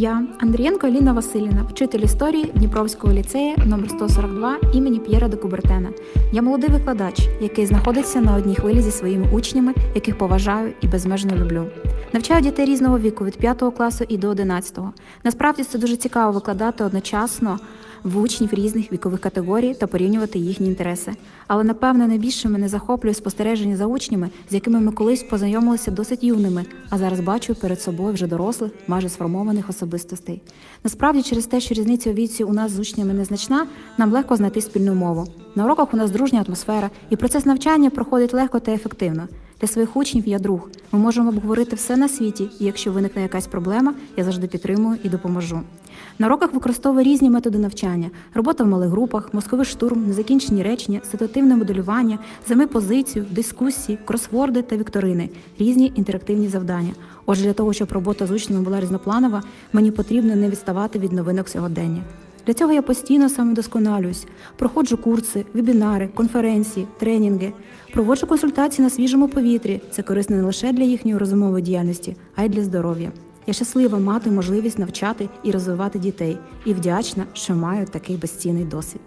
Я, Андрієнко Аліна Василіна, вчитель історії Дніпровського ліцею номер 142 імені П'єра де Кубертена. Я молодий викладач, який знаходиться на одній хвилі зі своїми учнями, яких поважаю і безмежно люблю. Навчаю дітей різного віку від 5 класу і до 11. Насправді це дуже цікаво викладати одночасно в учнів різних вікових категорій та порівнювати їхні інтереси. Але напевно найбільше мене захоплює спостереження за учнями, з якими ми колись познайомилися досить юними, а зараз бачу перед собою вже дорослих, майже сформованих особистостей. Насправді, через те, що різниця у віці у нас з учнями незначна, нам легко знайти спільну мову. На уроках у нас дружня атмосфера, і процес навчання проходить легко та ефективно. Для своїх учнів я друг. Ми можемо обговорити все на світі, і якщо виникне якась проблема, я завжди підтримую і допоможу. На уроках використовую різні методи навчання: робота в малих групах, мозковий штурм, незакінчені речення, ситуативне моделювання, займи позицію, дискусії, кросворди та вікторини, різні інтерактивні завдання. Отже, для того, щоб робота з учнями була різнопланова, мені потрібно не відставати від новинок сьогодення. Для цього я постійно самовдосконалююсь, проходжу курси, вебінари, конференції, тренінги, проводжу консультації на свіжому повітрі. Це корисно не лише для їхньої розумової діяльності, а й для здоров'я. Я щаслива мати можливість навчати і розвивати дітей і вдячна, що маю такий безцінний досвід.